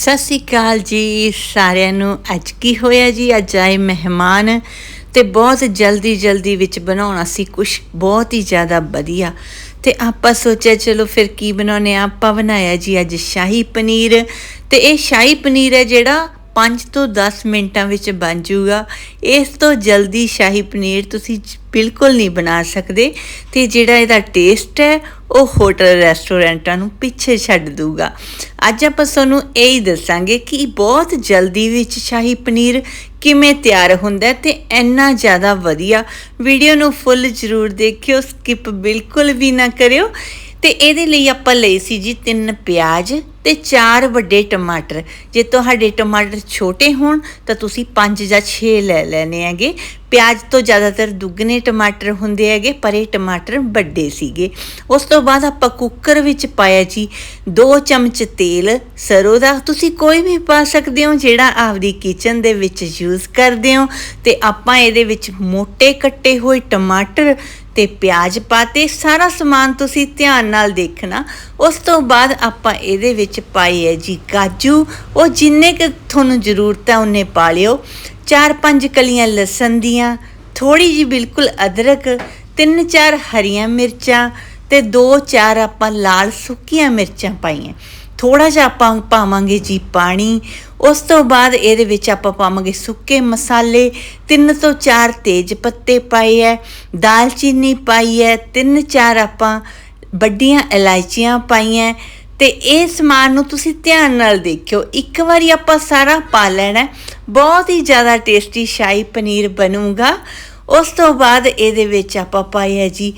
ਸਤਿ ਸ਼੍ਰੀ ਅਕਾਲ ਜੀ ਸਾਰਿਆਂ ਨੂੰ। ਅੱਜ ਕੀ ਹੋਇਆ ਜੀ? ਅੱਜ ਆਏ ਮਹਿਮਾਨ ਤੇ ਬਹੁਤ ਜਲਦੀ ਜਲਦੀ ਵਿੱਚ ਬਣਾਉਣਾ ਸੀ ਕੁਝ ਬਹੁਤ ਹੀ ਜ਼ਿਆਦਾ ਵਧੀਆ। ਤੇ ਆਪਾਂ ਸੋਚਿਆ, ਚਲੋ ਫਿਰ ਕੀ ਬਣਾਉਨੇ ਆ ਆਪਾਂ ਬਣਾਇਆ ਜੀ ਅੱਜ ਸ਼ਾਹੀ ਪਨੀਰ ਤੇ ਇਹ ਸ਼ਾਹੀ ਪਨੀਰ ਹੈ ਜਿਹੜਾ 5 ਤੋਂ 10 ਮਿੰਟਾਂ ਵਿੱਚ ਬਣ ਜਾਊਗਾ। ਇਸ ਤੋਂ ਜਲਦੀ ਸ਼ਾਹੀ ਪਨੀਰ ਤੁਸੀਂ ਬਿਲਕੁਲ ਨਹੀਂ ਬਣਾ ਸਕਦੇ ਤੇ ਜਿਹੜਾ ਇਹਦਾ ਟੇਸਟ ਹੈ, ਉਹ ਹੋਟਲ ਰੈਸਟੋਰੈਂਟਾਂ ਨੂੰ ਪਿੱਛੇ ਛੱਡ ਦੂਗਾ ਅੱਜ ਆਪਾਂ ਤੁਹਾਨੂੰ ਇਹ ਹੀ ਦੱਸਾਂਗੇ ਕਿ ਬਹੁਤ ਜਲਦੀ ਵਿੱਚ ਸ਼ਾਹੀ ਪਨੀਰ ਕਿਵੇਂ ਤਿਆਰ ਹੁੰਦਾ ਹੈ ਤੇ ਇੰਨਾ ਜ਼ਿਆਦਾ ਵਧੀਆ ਵੀਡੀਓ ਨੂੰ ਫੁੱਲ ਜ਼ਰੂਰ ਦੇਖਿਓ, ਸਕਿਪ ਬਿਲਕੁਲ ਵੀ ਨਾ ਕਰਿਓ। ਤੇ ਇਹਦੇ ਲਈ ਆਪਾਂ ਲਈ ਸੀ ਜੀ ਤਿੰਨ ਪਿਆਜ਼ ਤੇ ਚਾਰ ਵੱਡੇ ਟਮਾਟਰ। ਜੇ ਤੁਹਾਡੇ ਟਮਾਟਰ ਛੋਟੇ ਹੋਣ, ਤਾਂ ਤੁਸੀਂ 5 ਜਾਂ 6 ਲੈ ਲੈਣੇ ਹੈਗੇ। ਪਿਆਜ਼ ਤੋਂ ਜ਼ਿਆਦਾਤਰ ਦੁੱਗਨੇ ਟਮਾਟਰ ਹੁੰਦੇ ਹੈਗੇ, ਪਰ ਇਹ ਟਮਾਟਰ ਵੱਡੇ ਸੀਗੇ। ਉਸ ਤੋਂ ਬਾਅਦ ਆਪਾਂ ਕੁੱਕਰ ਵਿੱਚ ਪਾਇਆ ਜੀ 2 ਚਮਚ ਤੇਲ, ਸਰੋਂ ਦਾ। ਤੁਸੀਂ ਕੋਈ ਵੀ ਪਾ ਸਕਦੇ ਹੋ, ਜਿਹੜਾ ਆਪਦੀ ਕਿਚਨ ਦੇ ਵਿੱਚ ਯੂਜ਼ ਕਰਦੇ ਹੋ। ਤੇ ਆਪਾਂ ਇਹਦੇ ਵਿੱਚ ਮੋٹے ਕੱਟੇ ਹੋਏ ਟਮਾਟਰ ਤੇ ਪਿਆਜ਼ ਪਾਤੇ। ਸਾਰਾ ਸਮਾਨ ਤੁਸੀਂ ਧਿਆਨ ਨਾਲ ਦੇਖਣਾ। ਉਸ ਤੋਂ ਬਾਅਦ ਆਪਾਂ ਇਹਦੇ ਵਿੱਚ ਵਿੱਚ ਪਾਈ ਹੈ ਜੀ ਕਾਜੂ। ਉਹ ਜਿੰਨੇ ਕਿ ਤੁਹਾਨੂੰ ਜ਼ਰੂਰਤ ਹੈ, ਉਹਨੇ ਪਾ ਲਿਓ। ਚਾਰ ਪੰਜ ਕਲੀਆਂ ਲਸਣ ਦੀਆਂ ਥੋੜੀ ਜੀ ਬਿਲਕੁਲ ਅਦਰਕ, ਤਿੰਨ ਚਾਰ ਹਰੀਆਂ ਮਿਰਚਾਂ ਤੇ ਦੋ ਚਾਰ ਆਪਾਂ ਲਾਲ ਸੁੱਕੀਆਂ ਮਿਰਚਾਂ ਪਾਈਆਂ। ਥੋੜਾ ਜਿਹਾ ਆਪਾਂ ਪਾਵਾਂਗੇ ਜੀ ਪਾਣੀ। ਉਸ ਤੋਂ ਬਾਅਦ ਇਹਦੇ ਵਿੱਚ ਆਪਾਂ ਪਾਵਾਂਗੇ ਸੁੱਕੇ ਮਸਾਲੇ। ਤਿੰਨ ਤੋਂ ਚਾਰ ਤੇਜ ਪੱਤੇ ਪਾਏ ਹੈ, ਦਾਲਚੀਨੀ ਪਾਈ ਹੈ, ਤਿੰਨ ਚਾਰ ਆਪਾਂ ਵੱਡੀਆਂ ਇਲਾਇਚੀਆਂ ਪਾਈਆਂ। ਤੇ ਇਹ ਸਮਾਨ ਨੂੰ ਤੁਸੀਂ ਧਿਆਨ ਨਾਲ ਦੇਖਿਓ। ਇੱਕ ਵਾਰੀ ਆਪਾਂ ਸਾਰਾ ਪਾ ਲੈਣਾ ਬਹੁਤ ਹੀ ਜ਼ਿਆਦਾ ਟੇਸਟੀ ਸ਼ਾਹੀ ਪਨੀਰ ਬਣੂਗਾ। ਉਸ ਤੋਂ ਬਾਅਦ ਇਹਦੇ ਵਿੱਚ ਆਪਾਂ ਪਾਇਆ ਜੀ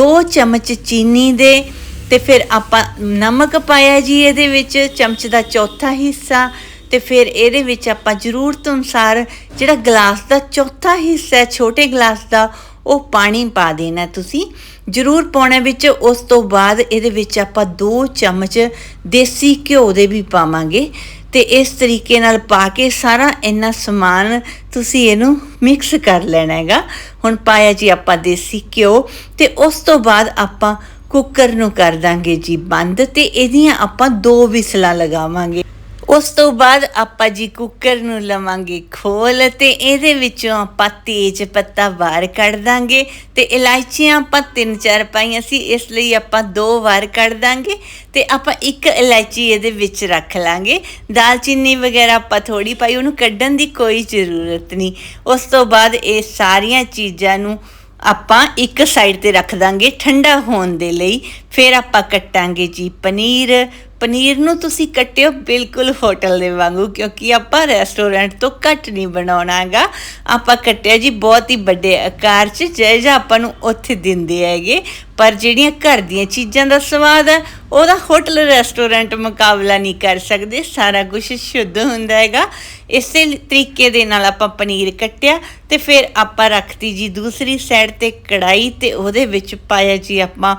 2 ਚਮਚ ਚੀਨੀ ਦੇ ਤੇ ਫਿਰ ਆਪਾਂ ਨਮਕ ਪਾਇਆ ਜੀ ਇਹਦੇ ਵਿੱਚ। ਚਮਚ ਦਾ ਚੌਥਾ ਹਿੱਸਾ ਤੇ ਫਿਰ ਇਹਦੇ ਵਿੱਚ ਆਪਾਂ ਜ਼ਰੂਰਤ ਅਨੁਸਾਰ ਜਿਹੜਾ ਗਲਾਸ ਦਾ ਚੌਥਾ ਹਿੱਸਾ ਛੋਟੇ ਗਲਾਸ ਦਾ ਉਹ ਪਾਣੀ ਪਾ ਦੇਣਾ ਤੁਸੀਂ। ਜ਼ਰੂਰ ਪਾਉਣਾ ਵਿੱਚ, ਉਸ ਤੋਂ ਬਾਅਦ ਇਹਦੇ ਵਿੱਚ ਆਪਾਂ 2 ਚਮਚ ਦੇਸੀ ਘਿਓ ਦੇ ਵੀ ਪਾਵਾਂਗੇ। ਤੇ ਇਸ ਤਰੀਕੇ ਨਾਲ ਪਾ ਕੇ ਸਾਰਾ ਇੰਨਾ ਸਮਾਨ ਤੁਸੀਂ ਇਹਨੂੰ ਮਿਕਸ ਕਰ ਲੈਣਾ ਹੈਗਾ। ਹੁਣ ਪਾਇਆ ਜੀ ਆਪਾਂ ਦੇਸੀ ਘਿਓ ਤੇ ਉਸ ਤੋਂ ਬਾਅਦ ਆਪਾਂ ਕੁੱਕਰ ਨੂੰ ਕਰ ਦਾਂਗੇ ਜੀ ਬੰਦ ਤੇ ਇਹਦੀਆਂ ਆਪਾਂ ਦੋ ਵਿਸਲਾਂ ਲਗਾਵਾਂਗੇ। ਉਸ ਤੋਂ ਬਾਅਦ ਆਪਾਂ ਜੀ ਕੁੱਕਰ ਨੂੰ ਲਵਾਂਗੇ ਖੋਲ ਤੇ ਇਹਦੇ ਵਿੱਚੋਂ ਆਪਾਂ ਤੇਜ ਪੱਤਾ ਬਾਹਰ ਕੱਢ ਦਾਂਗੇ ਤੇ ਇਲਾਇਚੀਆਂ ਆਪਾਂ ਤਿੰਨ ਚਾਰ ਪਾਈਆਂ ਸੀ, ਇਸ ਲਈ ਆਪਾਂ ਦੋ ਵਾਰ ਕੱਢ ਦਾਂਗੇ ਤੇ ਆਪਾਂ ਇੱਕ ਇਲਾਇਚੀ ਇਹਦੇ ਵਿੱਚ ਰੱਖ ਲਾਂਗੇ। ਦਾਲਚੀਨੀ ਵਗੈਰਾ ਆਪਾਂ ਥੋੜੀ ਪਾਈ, ਉਹਨੂੰ ਕੱਢਣ ਦੀ ਕੋਈ ਜ਼ਰੂਰਤ ਨਹੀਂ। ਉਸ ਤੋਂ ਬਾਅਦ ਇਹ ਸਾਰੀਆਂ ਚੀਜ਼ਾਂ ਨੂੰ ਆਪਾਂ ਇੱਕ ਸਾਈਡ ਤੇ ਰੱਖ ਦਾਂਗੇ ਠੰਡਾ ਹੋਣ ਦੇ ਲਈ। ਫਿਰ ਆਪਾਂ ਕੱਟਾਂਗੇ ਜੀ ਪਨੀਰ ਪਨੀਰ ਨੂੰ ਤੁਸੀਂ ਕੱਟਿਓ ਬਿਲਕੁਲ ਹੋਟਲ ਦੇ ਵਾਂਗੂ, ਕਿਉਂਕਿ ਆਪਾਂ ਰੈਸਟੋਰੈਂਟ ਤੋਂ ਕੱਟ ਨਹੀਂ ਬਣਾਉਣਾਗਾ। ਆਪਾਂ ਕੱਟਿਆ ਜੀ ਬਹੁਤ ਹੀ ਵੱਡੇ ਆਕਾਰ 'ਚ, ਜਿਹੋ ਜਿਹਾ ਆਪਾਂ ਨੂੰ ਉੱਥੇ ਦਿੰਦੇ ਹੈਗੇ। ਪਰ ਜਿਹੜੀਆਂ ਘਰ ਦੀਆਂ ਚੀਜ਼ਾਂ ਦਾ ਸਵਾਦ ਹੈ ਉਹਦਾ ਹੋਟਲ ਰੈਸਟੋਰੈਂਟ ਮੁਕਾਬਲਾ ਨਹੀਂ ਕਰ ਸਕਦੇ। ਸਾਰਾ ਕੁਝ ਸ਼ੁੱਧ ਹੁੰਦਾ ਹੈਗਾ। ਇਸੇ ਤਰੀਕੇ ਦੇ ਨਾਲ ਆਪਾਂ ਪਨੀਰ ਕੱਟਿਆ ਤੇ ਫਿਰ ਆਪਾਂ ਰੱਖਤੀ ਜੀ ਦੂਸਰੀ ਸਾਈਡ ਤੇ ਕੜਾਈ ਤੇ ਉਹਦੇ ਵਿੱਚ ਪਾਇਆ ਜੀ ਆਪਾਂ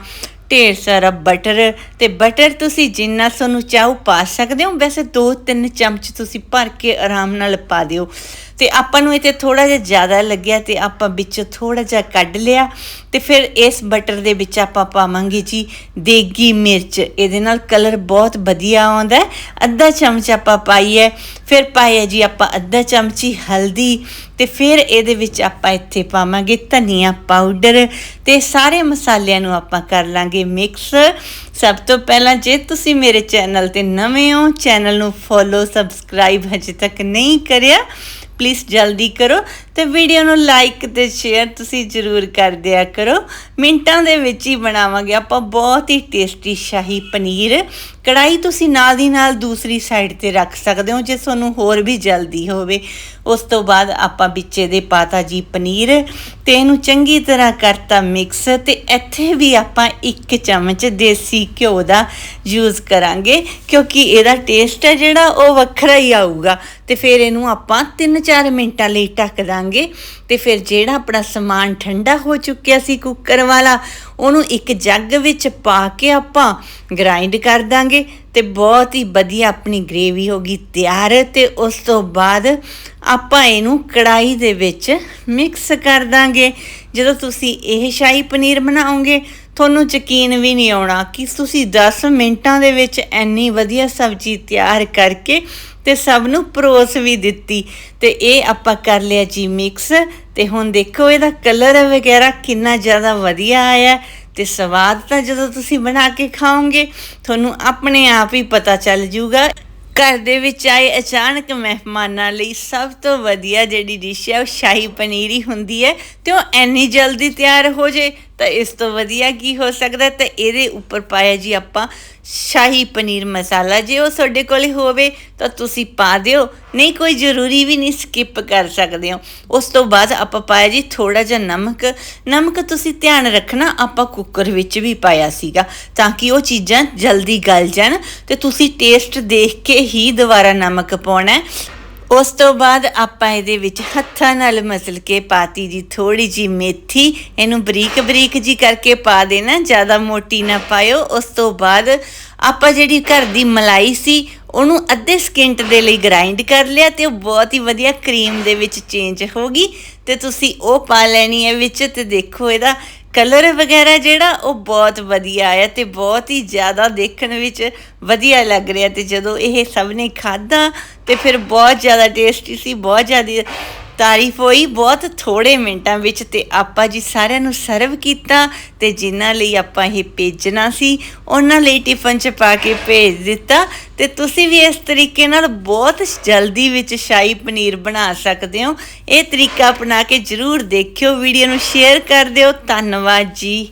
ਢੇਰ ਸਾਰਾ ਬਟਰ ਤੇ ਬਟਰ ਤੁਸੀਂ ਜਿੰਨਾ ਤੁਹਾਨੂੰ ਚਾਹੋ ਪਾ ਸਕਦੇ ਹੋ। ਵੈਸੇ 2-3 ਚਮਚ ਤੁਸੀਂ ਭਰ ਕੇ ਆਰਾਮ ਨਾਲ ਪਾ ਦਿਓ। ਤੇ ਆਪਾਂ ਨੂੰ ਇਹ ਤੇ ਥੋੜਾ ਜਿਹਾ ਜ਼ਿਆਦਾ ਲੱਗਿਆ ਤੇ ਆਪਾਂ ਵਿੱਚੋਂ ਥੋੜਾ ਜਿਹਾ ਕੱਢ ਲਿਆ। ਤੇ ਫਿਰ ਇਸ ਬਟਰ ਦੇ ਵਿੱਚ ਆਪਾਂ ਪਾਵਾਂਗੇ ਜੀ ਦੇਗੀ ਮਿਰਚ। ਇਹਦੇ ਨਾਲ ਕਲਰ ਬਹੁਤ ਵਧੀਆ ਆਉਂਦਾ ਅੱਧਾ ਚਮਚ ਆਪਾਂ ਪਾਈ ਹੈ। ਫਿਰ ਪਾਇਆ ਜੀ ਆਪਾਂ ਅੱਧਾ ਚਮਚੀ ਹਲਦੀ ਤੇ ਫਿਰ ਇਹਦੇ ਵਿੱਚ ਆਪਾਂ ਇੱਥੇ ਪਾਵਾਂਗੇ ਧਨੀਆ ਪਾਊਡਰ ਤੇ ਸਾਰੇ ਮਸਾਲਿਆਂ ਨੂੰ ਆਪਾਂ ਕਰ ਲਾਂਗੇ ਮਿਕਸ ਸਭ ਤੋਂ ਪਹਿਲਾਂ ਜੇ ਤੁਸੀਂ ਮੇਰੇ ਚੈਨਲ ਤੇ ਨਵੇਂ ਹੋ, ਚੈਨਲ ਨੂੰ ਫੋਲੋ ਸਬਸਕ੍ਰਾਈਬ ਹਜੇ ਤੱਕ ਨਹੀਂ ਕਰਿਆ ਪਲੀਜ਼ ਜਲਦੀ ਕਰੋ। ਤੇ ਵੀਡੀਓ ਨੂੰ ਲਾਈਕ ਤੇ ਸ਼ੇਅਰ ਤੁਸੀਂ ਜ਼ਰੂਰ ਕਰ ਦਿਆ ਕਰੋ। ਮਿੰਟਾਂ ਦੇ ਵਿੱਚ ਹੀ ਬਣਾਵਾਂਗੇ ਆਪਾਂ ਬਹੁਤ ਹੀ ਟੇਸਟੀ ਸ਼ਾਹੀ ਪਨੀਰ। ਕੜਾਈ ਤੁਸੀਂ ਨਾਲ ਦੀ ਨਾਲ ਦੂਸਰੀ ਸਾਈਡ ਤੇ ਰੱਖ ਸਕਦੇ ਹੋ, ਜੇ ਤੁਹਾਨੂੰ ਹੋਰ ਵੀ ਜਲਦੀ ਹੋਵੇ। ਉਸ ਤੋਂ ਬਾਅਦ ਆਪਾਂ ਵਿੱਚੇ ਦੇ ਪਾਤਾ ਜੀ ਪਨੀਰ ਤੇ ਇਹਨੂੰ ਚੰਗੀ ਤਰ੍ਹਾਂ ਕਰਤਾ ਮਿਕਸ ਤੇ ਇੱਥੇ ਵੀ ਆਪਾਂ ਇੱਕ ਚਮਚ ਦੇਸੀ ਘਿਓ ਦਾ ਯੂਜ਼ ਕਰਾਂਗੇ, ਕਿਉਂਕਿ ਇਹਦਾ ਟੇਸਟ ਹੈ ਜਿਹੜਾ, ਉਹ ਵੱਖਰਾ ਹੀ ਆਊਗਾ। ਤੇ ਫਿਰ ਇਹਨੂੰ ਆਪਾਂ 3-4 ਮਿੰਟਾਂ ਲਈ ਢੱਕ ਦਾਂਗੇ। ਤੇ ਫਿਰ ਜਿਹੜਾ ਆਪਣਾ ਸਮਾਨ ਠੰਡਾ ਹੋ ਚੁੱਕਿਆ ਸੀ ਕੁੱਕਰ ਵਾਲਾ, ਉਹਨੂੰ ਇੱਕ ਜੱਗ ਵਿੱਚ ਪਾ ਕੇ ਆਪਾਂ ਗ੍ਰਾਈਂਡ ਕਰ ਦਾਂਗੇ ਤੇ ਬਹੁਤ ਹੀ ਵਧੀਆ ਆਪਣੀ ਗ੍ਰੇਵੀ ਹੋ ਗਈ ਤਿਆਰ ਤੇ ਉਸ ਤੋਂ ਬਾਅਦ ਆਪਾਂ ਇਹਨੂੰ ਕੜਾਈ ਦੇ ਵਿੱਚ ਮਿਕਸ ਕਰ ਦਾਂਗੇ। ਜਦੋਂ ਤੁਸੀਂ ਇਹ ਸ਼ਾਹੀ ਪਨੀਰ ਬਣਾਓਗੇ ਤੁਹਾਨੂੰ ਯਕੀਨ ਵੀ ਨਹੀਂ ਆਉਣਾ ਕਿ ਤੁਸੀਂ 10 ਮਿੰਟਾਂ ਦੇ ਵਿੱਚ ਐਨੀ ਵਧੀਆ ਸਬਜ਼ੀ ਤਿਆਰ ਕਰਕੇ ਤੇ ਸਭ ਨੂੰ ਪਰੋਸ ਵੀ ਦਿੱਤੀ। ਤੇ ਇਹ ਆਪਾਂ ਕਰ ਲਿਆ ਜੀ ਮਿਕਸ ਤੇ ਹੁਣ ਦੇਖੋ ਇਹਦਾ ਕਲਰ ਵਗੈਰਾ ਕਿੰਨਾ ਜ਼ਿਆਦਾ ਵਧੀਆ ਆਇਆ। ਤੇ ਸਵਾਦ ਤਾਂ ਜਦੋਂ ਤੁਸੀਂ ਬਣਾ ਕੇ ਖਾਓਗੇ, ਤੁਹਾਨੂੰ ਆਪਣੇ ਆਪ ਹੀ ਪਤਾ ਚੱਲ ਜਾਊਗਾ ਘਰ ਦੇ ਵਿੱਚ ਆਏ ਅਚਾਨਕ ਮਹਿਮਾਨਾਂ ਲਈ ਸਭ ਤੋਂ ਵਧੀਆ ਜਿਹੜੀ ਡਿਸ਼ ਹੈ ਉਹ ਸ਼ਾਹੀ ਪਨੀਰੀ ਹੁੰਦੀ ਹੈ। ਤੇ ਉਹ ਐਨੀ ਜਲਦੀ ਤਿਆਰ ਹੋ ਜੇ ਤਾਂ ਇਸ ਤੋਂ ਵਧੀਆ ਕੀ ਹੋ ਸਕਦਾ? ਤੇ ਇਹਦੇ ਉੱਪਰ ਪਾਇਆ ਜੀ ਆਪਾਂ ਸ਼ਾਹੀ ਪਨੀਰ ਮਸਾਲਾ। ਜੇ ਉਹ ਤੁਹਾਡੇ ਕੋਲ ਹੋਵੇ ਤਾਂ ਤੁਸੀਂ ਪਾ ਦਿਓ। ਨਹੀਂ, ਕੋਈ ਜ਼ਰੂਰੀ ਵੀ ਨਹੀਂ ਸਕਿਪ ਕਰ ਸਕਦੇ ਹੋ। ਉਸ ਤੋਂ ਬਾਅਦ ਆਪਾਂ ਪਾਇਆ ਜੀ ਥੋੜਾ ਜਿਹਾ ਨਮਕ। ਨਮਕ ਤੁਸੀਂ ਧਿਆਨ ਰੱਖਣਾ, ਆਪਾਂ ਕੁੱਕਰ ਵਿੱਚ ਵੀ ਪਾਇਆ ਸੀਗਾ ਤਾਂ ਕਿ ਉਹ ਚੀਜ਼ਾਂ ਜਲਦੀ ਗਲ ਜਾਣ ਤੇ ਤੁਸੀਂ ਟੇਸਟ ਦੇਖ ਕੇ ਹੀ ਦੁਬਾਰਾ ਨਮਕ ਪਾਉਣਾ ਉਸ ਤੋਂ ਬਾਅਦ ਆਪਾਂ ਇਹਦੇ ਵਿੱਚ ਹੱਥਾਂ ਨਾਲ ਮਸਲ ਕੇ ਪਾਤੀ ਜੀ ਥੋੜੀ ਜੀ ਮੇਥੀ, ਇਹਨੂੰ ਬਰੀਕ ਬਰੀਕ ਜੀ ਕਰਕੇ ਪਾ ਦੇਣਾ, ਜ਼ਿਆਦਾ ਮੋਟੀ ਨਾ ਪਾਇਓ। ਉਸ ਤੋਂ ਬਾਅਦ ਆਪਾਂ ਜਿਹੜੀ ਘਰ ਦੀ ਮਲਾਈ ਸੀ, ਉਹਨੂੰ ਅੱਧੇ ਸਕਿੰਟ ਦੇ ਲਈ ਗ੍ਰਾਈਂਡ ਕਰ ਲਿਆ ਤੇ ਉਹ ਬਹੁਤ ਹੀ ਵਧੀਆ ਕਰੀਮ ਦੇ ਵਿੱਚ ਚੇਂਜ ਹੋ ਗਈ ਤੇ ਤੁਸੀਂ ਉਹ ਪਾ ਲੈਣੀ ਹੈ ਵਿੱਚ ਤੇ ਦੇਖੋ ਇਹਦਾ ਕਲਰ ਵਗੈਰਾ ਜਿਹੜਾ ਉਹ ਬਹੁਤ ਵਧੀਆ ਆਇਆ ਤੇ ਬਹੁਤ ਹੀ ਜ਼ਿਆਦਾ ਦੇਖਣ ਵਿੱਚ ਵਧੀਆ ਲੱਗ ਰਿਹਾ ਤੇ ਜਦੋਂ ਇਹ ਸਭ ਨੇ ਖਾਧਾ ਤੇ ਫਿਰ ਬਹੁਤ ਜ਼ਿਆਦਾ ਟੇਸਟੀ ਸੀ, ਬਹੁਤ ਜ਼ਿਆਦਾ ਤਾਰੀਫ ਹੋਈ। ਬਹੁਤ ਥੋੜੇ ਮਿੰਟਾਂ ਵਿੱਚ ਤੇ ਆਪਾਂ ਜੀ ਸਾਰਿਆਂ ਨੂੰ ਸਰਵ ਕੀਤਾ ਤੇ ਜਿਨ੍ਹਾਂ ਲਈ ਆਪਾਂ ਇਹ ਭੇਜਣਾ ਸੀ, ਉਹਨਾਂ ਲਈ ਟਿਫਨ 'ਚ ਪਾ ਕੇ ਭੇਜ ਦਿੱਤਾ। ਤੇ ਤੁਸੀਂ ਵੀ ਇਸ ਤਰੀਕੇ ਨਾਲ ਬਹੁਤ ਜਲਦੀ ਵਿੱਚ ਸ਼ਾਹੀ ਪਨੀਰ ਬਣਾ ਸਕਦੇ ਹੋ। ਇਹ ਤਰੀਕਾ ਅਪਣਾ ਕੇ ਜਰੂਰ ਦੇਖਿਓ, ਵੀਡੀਓ ਨੂੰ ਸ਼ੇਅਰ ਕਰ ਦਿਓ। ਧੰਨਵਾਦ ਜੀ।